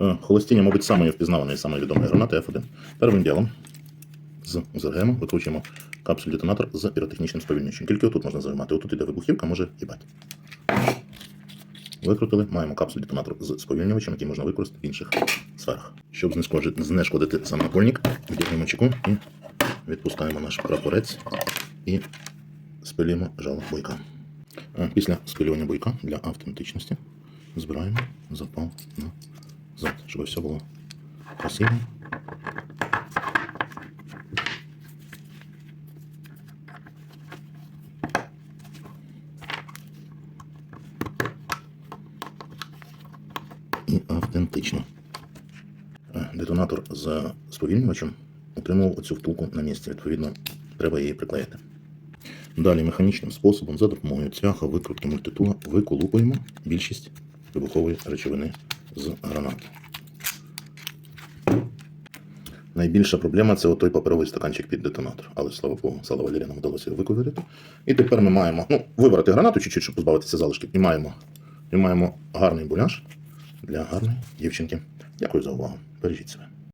Е, Холостіння, мабуть, самої впізнаваної, самої відомої гранати F1. Первим ділом з узергема викручуємо капсуль-детонатор з піротехнічним сповільнюючим. Тільки отут можна зажимати. Отут іде вибухівка, може їбати. Викрутили, маємо капсуль-детонатор з сповільнювачем, який можна використати в інших сферах. Щоб знешкодити сам напольник, вдягнемо чеку і відпускаємо наш прапорець і спилюємо жало бойка. Е, Після спилювання бойка для автоматичності збираємо запал назад, щоб все було красиво. І автентично. Е, Детонатор з сповільнювачем отримував оцю втулку на місці. Відповідно, треба її приклеїти. Далі механічним способом за допомогою цвяха, викрутки мультитула виколупуємо більшість вибухової речовини з гранат. Найбільша проблема це отой паперовий стаканчик під детонатор. Але слава Богу, Сала Валерія нам вдалося його виковирити. І тепер ми маємо ну, вибрати гранату чуть-чуть, щоб позбавитися залишків. І маємо, і маємо гарний буляш для гарної дівчинки. Дякую за увагу. Бережіть себе.